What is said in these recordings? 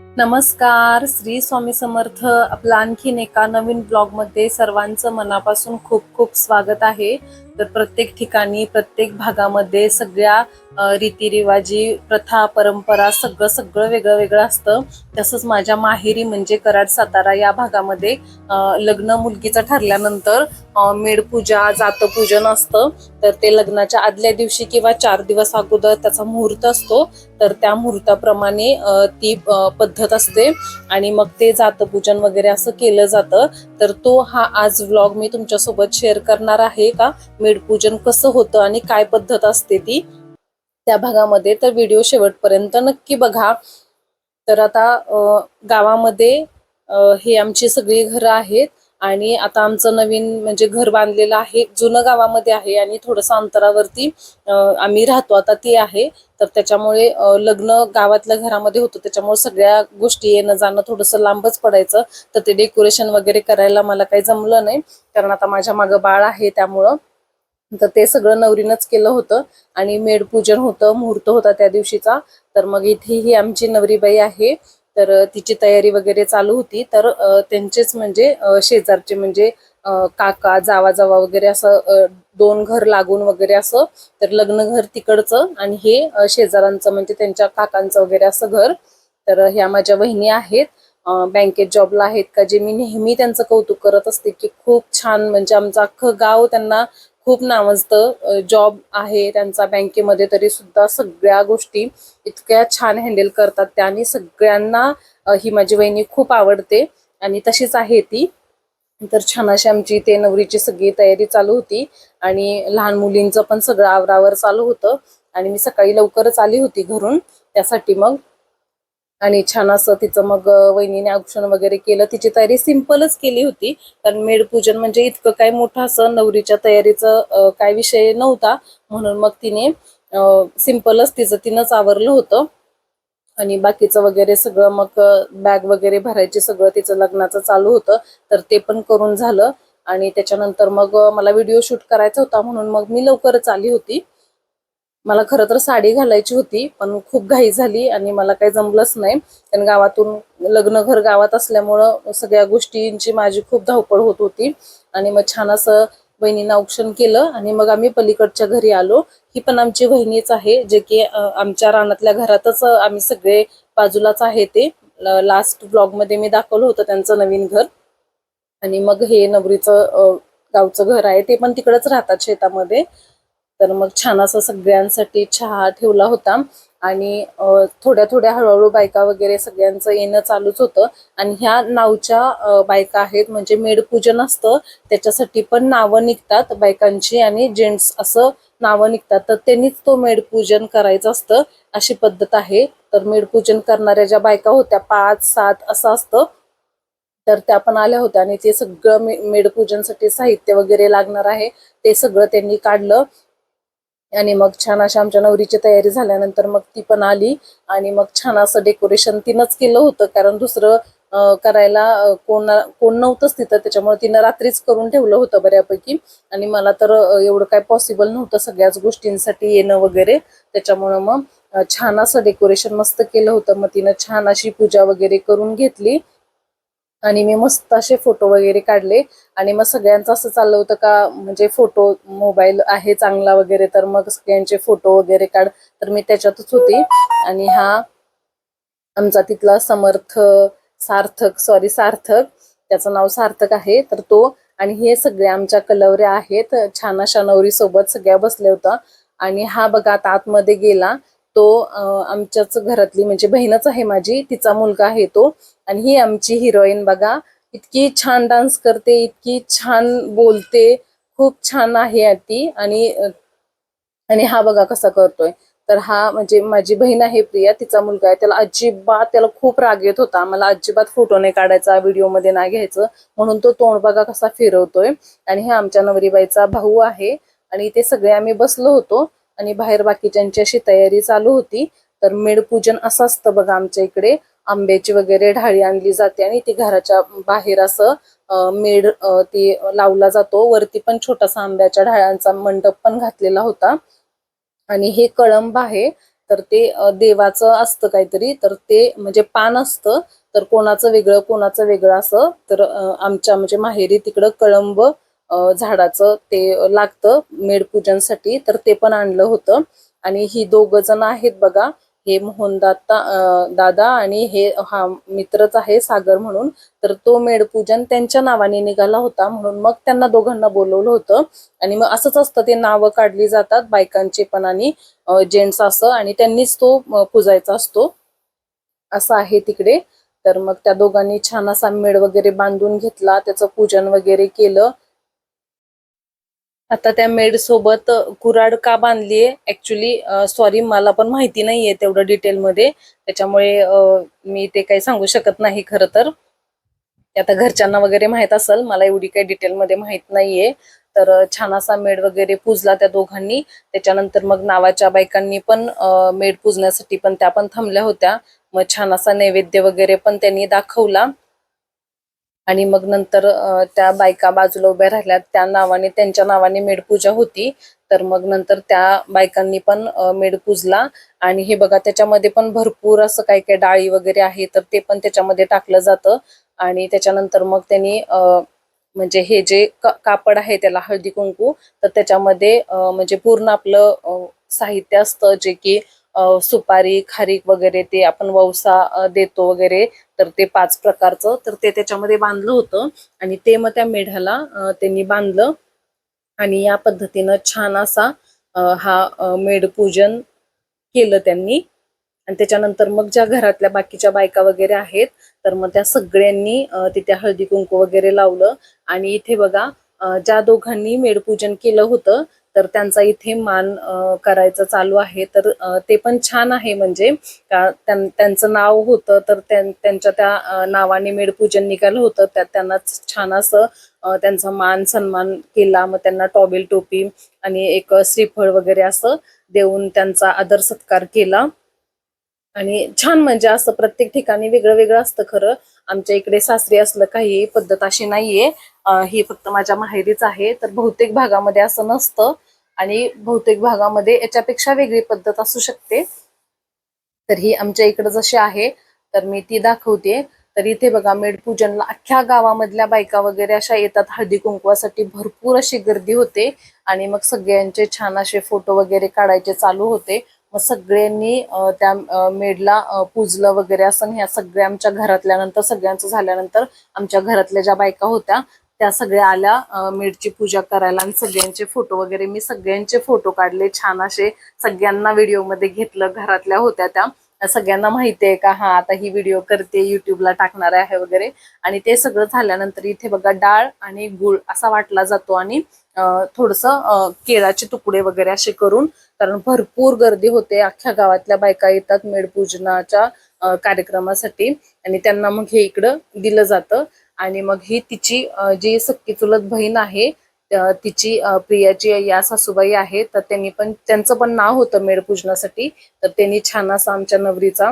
नमस्कार श्री स्वामी समर्थ. आपला आणखीन एका नवीन ब्लॉगमध्ये सर्वांचं मनापासून खूप खूप स्वागत आहे. तर प्रत्येक ठिकाणी प्रत्येक भागामध्ये सगळ्या अ, रीतिरिवाजी प्रथा परंपरा सगळं सगळं वेगळं वेगळं असतं. तसंच माझ्या माहेरी म्हणजे कराड सातारा या भागामध्ये लग्न मुलगीचं ठरल्यानंतर मेडपूजा जातपूजन असतं. तर ते लग्नाच्या आदल्या दिवशी किंवा चार दिवस अगोदर त्याचा मुहूर्त असतो. तर त्या मुहूर्ताप्रमाणे ती पद्धत असते. आणि मग ते जातपूजन वगैरे असं केलं जातं. तर तो हा आज व्लॉग मी तुमच्यासोबत शेअर करणार आहे का? मेडपूजन कसं होतं आणि काय पद्धत असते ती त्या भागामध्ये. तर व्हिडिओ शेवटपर्यंत नक्की बघा. तर आता गावामध्ये हे आमची सगळी घरं आहेत आणि आता आमचं नवीन म्हणजे घर बांधलेलं आहे जुनं गावामध्ये आहे आणि थोडंसं अंतरावरती आम्ही राहतो. आता ते आहे. तर त्याच्यामुळे लग्न गावातल्या घरामध्ये होतं. त्याच्यामुळे सगळ्या गोष्टी येणं जाणं थोडंसं लांबच पडायचं. तर ते डेकोरेशन वगैरे करायला मला काही जमलं नाही. कारण आता माझ्या मागं बाळ आहे त्यामुळं. तर ते सगळं नवरीनंच केलं होतं. आणि मेडपूजन होतं मुहूर्त होता त्या दिवशीचा. तर मग इथे ही आमची नवरीबाई आहे. तर तिची तयारी वगैरे चालू होती. तर त्यांचेच म्हणजे शेजारचे म्हणजे काका जावा जावा वगैरे असं दोन घर लागून वगैरे असं तर लग्न घर तिकडचं आणि हे शेजारांचं म्हणजे त्यांच्या काकांचं वगैरे असं घर. तर ह्या माझ्या बहिणी आहेत. बँकेत जॉबला आहेत का जे मी नेहमी त्यांचं कौतुक करत असते की खूप छान म्हणजे आमचं अख्खं गाव त्यांना खूप नावाजतं जॉब आहे त्यांचा बँकेमध्ये तरी सुद्धा सगळ्या गोष्टी इतक्या छान हँडल करतात. त्या आणि सगळ्यांना ही माझी वहिनी खूप आवडते आणि तशीच आहे ती. तर छान अशी आमची ते नवरीची सगळी तयारी चालू होती आणि लहान मुलींचं पण सगळं आवरावर चालू होतं आणि मी सकाळी लवकरच आली होती घरून. त्यासाठी मग आणि छान असं तिचं मग वहिनीने औक्षण वगैरे केलं. तिची तयारी सिम्पलच केली होती. कारण मेडपूजन म्हणजे इतकं काय मोठं असं नवरीच्या तयारीचं काय विषय नव्हता. म्हणून मग तिने सिम्पलच तिचं तिनंच आवरलं होतं. आणि बाकीचं वगैरे सगळं मग बॅग वगैरे भरायचे सगळं तिचं लग्नाचं चालू होतं. तर ते पण करून झालं. आणि त्याच्यानंतर मग मला व्हिडिओ शूट करायचा होता म्हणून मग मी लवकरच आली होती. मला खरं तर साडी घालायची होती पण खूप घाई झाली आणि मला काही जमलंच नाही. कारण गावातून लग्न घर गावात असल्यामुळं सगळ्या गोष्टींची माझी खूप धावपळ होत होती. आणि मग छान असं बहिणीनं औक्षण केलं आणि मग आम्ही पलीकडच्या घरी आलो. ही पण आमची बहिणीच आहे जे की आमच्या रानातल्या घरातच आम्ही सगळे बाजूलाच आहे ते. लास्ट ब्लॉगमध्ये मी दाखवलं होतं त्यांचं नवीन घर. आणि मग हे नवरीचं गावचं घर आहे ते पण तिकडंच राहतात शेतामध्ये. तर मग छान असं सगळ्यांसाठी चहा ठेवला होता. आणि थोड्या थोड्या हळूहळू बायका वगैरे सगळ्यांचं येणं चालूच होतं. आणि ह्या नावच्या बायका आहेत म्हणजे मेडपूजन असतं त्याच्यासाठी पण नावं निघतात बायकांची आणि जेंट्स असं नावं निघतात. तर त्यांनीच तो मेडपूजन करायचं असतं अशी पद्धत आहे. तर मेडपूजन करणाऱ्या ज्या बायका होत्या पाच सात असं असतं. तर त्या पण आल्या होत्या आणि ते सगळं मे मेडपूजनसाठी साहित्य वगैरे लागणार आहे. ते सगळं त्यांनी काढलं. आणि मग छान अशा आमच्या नवरीची तयारी झाल्यानंतर मग ती पण आली आणि मग छान असं डेकोरेशन तिनंच केलं होतं कारण दुसरं करायला कोण कोण नव्हतंच तिथं त्याच्यामुळे तिनं रात्रीच करून ठेवलं होतं बऱ्यापैकी. आणि मला तर एवढं काय पॉसिबल नव्हतं सगळ्याच गोष्टींसाठी येणं वगैरे. त्याच्यामुळं मग छान असं डेकोरेशन मस्त केलं होतं. मग तिनं छान अशी पूजा वगैरे करून घेतली. आणि मी मस्त असे फोटो वगैरे काढले. आणि मग सगळ्यांचं असं चाललं होतं का म्हणजे फोटो मोबाईल आहे चांगला वगैरे तर मग सगळ्यांचे फोटो वगैरे काढ तर मी त्याच्यातच होती. आणि हा आमचा तिथला समर्थ सार्थक सॉरी सार्थक. त्याचं नाव सार्थक आहे. तर तो आणि हे सगळे आमच्या कलवऱ्या आहेत. छान अशा नवरी सोबत सगळ्या बसल्या होत्या. आणि हा बघा आता आतमध्ये गेला. तो आमच्याच घरातली म्हणजे बहीणच आहे माझी. तिचा मुलगा आहे तो. आणि ही आमची हिरोईन बघा. इतकी छान डान्स करते इतकी छान बोलते. खूप छान आहे ती. आणि आणि हा बघा कसा करतोय. तर हा म्हणजे माझी बहीण आहे प्रिया तिचा मुलगा आहे. त्याला अजिबात त्याला खूप राग येत होता. मला अजिबात फोटो नाही काढायचा व्हिडिओमध्ये नाही घ्यायचं. म्हणून तो तोंड बघा कसा फिरवतोय. आणि हे आमच्या नवरीबाईचा भाऊ आहे. आणि ते सगळे आम्ही बसलो होतो. आणि बाहेर बाकीच्यांची अशी तयारी चालू होती. तर मेडपूजन असं असतं बघा आमच्या इकडे. आंब्याची वगैरे ढाळी आणली जाते आणि ती घराच्या बाहेर असं मेड ती लावला जातो. वरती पण छोटासा आंब्याच्या ढाळ्यांचा मंडप पण घातलेला होता. आणि हे कळंब आहे. तर ते देवाचं असतं काहीतरी. तर ते म्हणजे पान असतं. तर कोणाचं वेगळं कोणाचं वेगळं असं. तर आमच्या म्हणजे माहेरी तिकडं कळंब झाडाचं ते लागतं मेड पूजनसाठी तर ते पण आणलं होतं. आणि ही दोघं जण आहेत बघा. हे मोहनदाता दादा आणि हे हा मित्रच आहे सागर म्हणून. तर तो मेडपूजन त्यांच्या नावाने निघाला होता म्हणून मग त्यांना दोघांना बोलवलं होतं. आणि मग असंच असतं ते नावं काढली जातात बायकांचे पण आणि जेंट्स असं आणि त्यांनीच तो पूजायचा पुजायचा असतो. असं आहे तिकडे. तर मग त्या दोघांनी छान असा मेड वगैरे बांधून घेतला त्याचं पूजन वगैरे केलं. आता त्या मेड सोबत कुराड कुऱ्हाड का बांधलीये ऍक्च्युली सॉरी मला पण माहिती नाहीये तेवढं डिटेलमध्ये त्याच्यामुळे मी ते काही सांगू शकत नाही खरं तर. आता घरच्यांना वगैरे माहीत असेल मला एवढी काही डिटेलमध्ये माहीत नाहीये. तर छान असा मेड वगैरे पूजला त्या दोघांनी. त्याच्यानंतर मग नावाच्या बायकांनी पण मेड पूजण्यासाठी पण त्या पण थांबल्या होत्या. मग छान असा नैवेद्य वगैरे पण त्यांनी दाखवला. आणि मग नंतर त्या बायका बाजूला उभ्या राहिल्या त्या नावाने त्यांच्या नावाने मेडपूजा होती. तर मग नंतर त्या बायकांनी पण मेड पूजला आणि हे बघा त्याच्यामध्ये पण भरपूर असं काही काही डाळी वगैरे आहे तर ते पण त्याच्यामध्ये टाकलं जातं. आणि त्याच्यानंतर मग त्यांनी म्हणजे हे जे कापड आहे त्याला हळदी कुंकू तर त्याच्यामध्ये म्हणजे पूर्ण आपलं साहित्य असतं जे की सुपारी खारीक वगैरे ते आपण ववसा देतो वगैरे तर ते पाच प्रकारचं तर ते त्याच्यामध्ये बांधलं होतं आणि ते मग त्या मेढ्याला त्यांनी बांधलं आणि या पद्धतीनं छान असा हा मेढपूजन केलं त्यांनी. आणि त्याच्यानंतर मग ज्या घरातल्या बाकीच्या बायका वगैरे आहेत तर मग त्या सगळ्यांनी तिथे हळदी कुंकू वगैरे लावलं. आणि इथे बघा ज्या दोघांनी मेढपूजन केलं होतं तर त्यांचा इथे मान करायचं चालू आहे. तर ते पण छान आहे म्हणजे का त्यांचं नाव होतं तर त्यांच्या त्या नावाने मेडपूजन निघालं होतं. त्यात त्यांना छान असं त्यांचा मान सन्मान केला. मग त्यांना टॉबेल टोपी आणि एक श्रीफळ वगैरे असं देऊन त्यांचा आदर सत्कार केला. आणि छान म्हणजे असं प्रत्येक ठिकाणी वेगळं वेगळं असतं खरं. आमच्या इकडे सासरी असलं काही पद्धत अशी नाहीये. ही फक्त माझ्या माहेरीच आहे. तर बहुतेक भागामध्ये असं नसतं. आणि बहुतेक भागामध्ये याच्यापेक्षा वेगळी पद्धत असू शकते. तर ही आमच्या इकडे जशी आहे तर मी ती दाखवते. तर इथे बघा मेड पूजनला अख्ख्या गावामधल्या बायका वगैरे अशा येतात. हळदी कुंकवासाठी भरपूर अशी गर्दी होते. आणि मग सगळ्यांचे छान असे फोटो वगैरे काढायचे चालू होते. मग सगळ्यांनी त्या मेडला पूजलं वगैरे असं ह्या सगळ्या आमच्या घरातल्यानंतर सगळ्यांचं झाल्यानंतर आमच्या घरातल्या ज्या बायका होत्या त्या सगळ्या आल्या मेडची पूजा करायला आणि सगळ्यांचे फोटो वगैरे मी सगळ्यांचे फोटो काढले छान असे सगळ्यांना व्हिडिओमध्ये घेतलं घरातल्या होत्या त्या. सगळ्यांना माहिती आहे का हा आता ही व्हिडिओ करते युट्यूबला टाकणार आहे वगैरे. आणि ते सगळं झाल्यानंतर इथे बघा डाळ आणि गुळ असा वाटला जातो आणि थोडस केळाचे तुकडे वगैरे असे करून कारण भरपूर गर्दी होते. अख्ख्या गावातल्या बायका येतात मेढपूजनाच्या कार्यक्रमासाठी. आणि त्यांना मग हे इकडं दिलं जातं. आणि मग ही तिची जी सक्की चुलत बहीण आहे तिची प्रियाची या सासूबाई आहे तर त्यांनी पण त्यांचं पण नाव होतं मेढपूजनासाठी तर त्यांनी छान असा आमच्या नवरीचा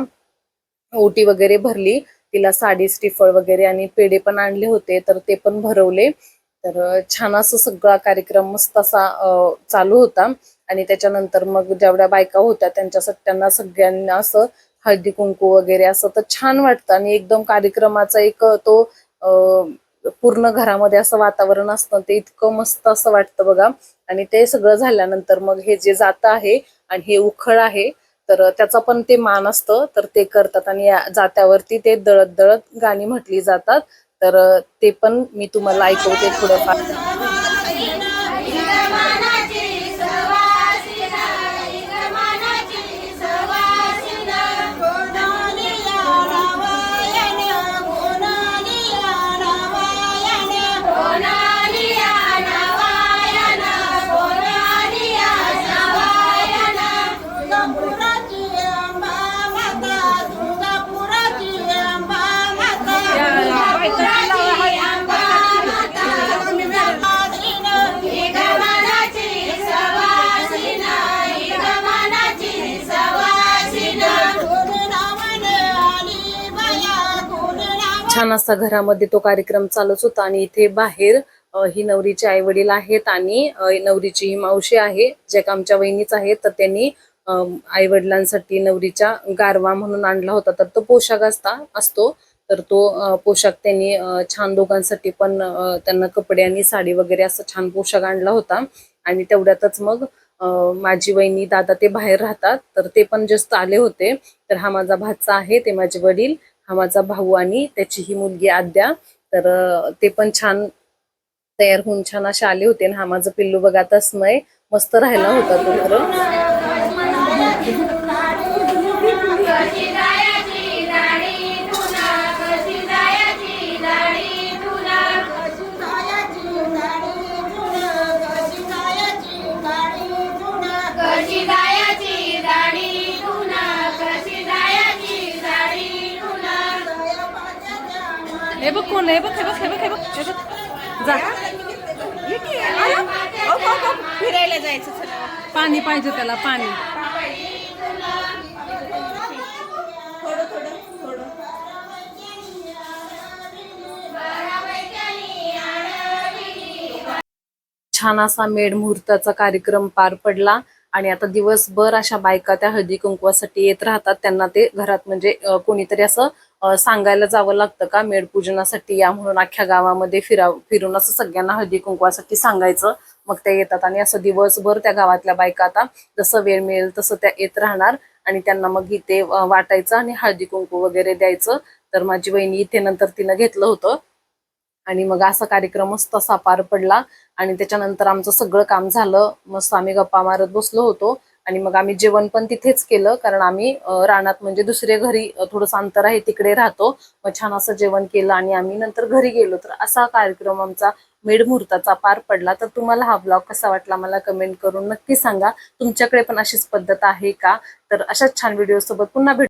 ओटी वगैरे भरली. तिला साडी स्टिफळ वगैरे आणि पेढे पण आणले होते तर ते पण भरवले. तर छान असं सगळा कार्यक्रम मस्त असा चालू होता. आणि त्याच्यानंतर मग जेवढ्या बायका होत्या त्यांच्यासाठी त्यांना सगळ्यांना असं हळदी कुंकू वगैरे असं तर छान वाटतं. आणि एकदम कार्यक्रमाचा एक तो पूर्ण घरामध्ये असं वातावरण असतं ते इतकं मस्त असं वाटतं बघा. आणि ते सगळं झाल्यानंतर मग हे जे जातं आहे आणि हे उखळ आहे तर त्याचा पण ते मान असतं तर ते करतात. आणि या जात्यावरती ते दळत दळत गाणी म्हटली जातात. तर ते पण मी तुम्हाला ऐकवते थोडंफार छान असा घरामध्ये तो कार्यक्रम चालूच होता आणि इथे बाहेर ही नवरीचे आई वडील आहेत आणि नवरीची ही मावशी आहे जे का आमच्या वहिनीच आहेत तर त्यांनी आई वडिलांसाठी नवरीच्या गारवा म्हणून आणला होता. तर तो पोशाख असता असतो. तर तो पोशाख त्यांनी छान दोघांसाठी पण त्यांना कपडे आणि साडी वगैरे असं छान पोशाख आणला होता. आणि तेवढ्यातच मग अ, माझी वहिनी दादा ते बाहेर राहतात. तर ते पण जस्ट आले होते. तर हा माझा भाचा आहे ते माझे वडील. हा माझा भाऊ आणि त्याची ही मुलगी आद्या. तर ते पण छान तयार होऊन छान असे आले होते आणि हा माझं पिल्लू बघा तस्मय मस्त राहिला होता तो खरं कोण आहे बघ हे बघ हे बघ हे बघ हे बघ. जा. फिरायला जायचं चला पाणी पाहिजे त्याला पाणी. छान असा मेड मुहूर्ताचा कार्यक्रम पार पडला आणि आता दिवसभर अशा बायका त्या हळदी कुंकवासाठी येत राहतात. त्यांना ते घरात म्हणजे अ, कोणीतरी असं सांगायला जावं लागतं का मेड पूजनासाठी या म्हणून अख्ख्या गावामध्ये फिरा फिरून असं सगळ्यांना हळदी कुंकवासाठी सांगायचं. मग त्या येतात आणि असं दिवसभर त्या गावातल्या बायका आता जसं वेळ मिळेल तसं त्या येत राहणार आणि त्यांना मग इथे वाटायचं आणि हळदी कुंकू वगैरे द्यायचं. तर माझी बहिणी इथे नंतर तिनं घेतलं होतं. आणि मग असा कार्यक्रमच तसा पार पडला आणि त्याच्यानंतर आमचं सगळं काम झालं. मस्त आम्ही गप्पा मारत बसलो होतो. आणि मग आम्ही जेवण पण तिथेच केलं कारण आम्ही रानात म्हणजे दुसरे घरी थोडंसं अंतर आहे तिकडे राहतो. मग छान असं जेवण केलं आणि आम्ही नंतर घरी गेलो. तर असा कार्यक्रम आमचा मेड मुहूर्ताचा पार पडला. तर तुम्हाला हा ब्लॉग कसा वाटला मला कमेंट करून नक्की सांगा. तुमच्याकडे पण अशीच पद्धत आहे का? तर अशाच छान व्हिडिओ सोबत पुन्हा भेट.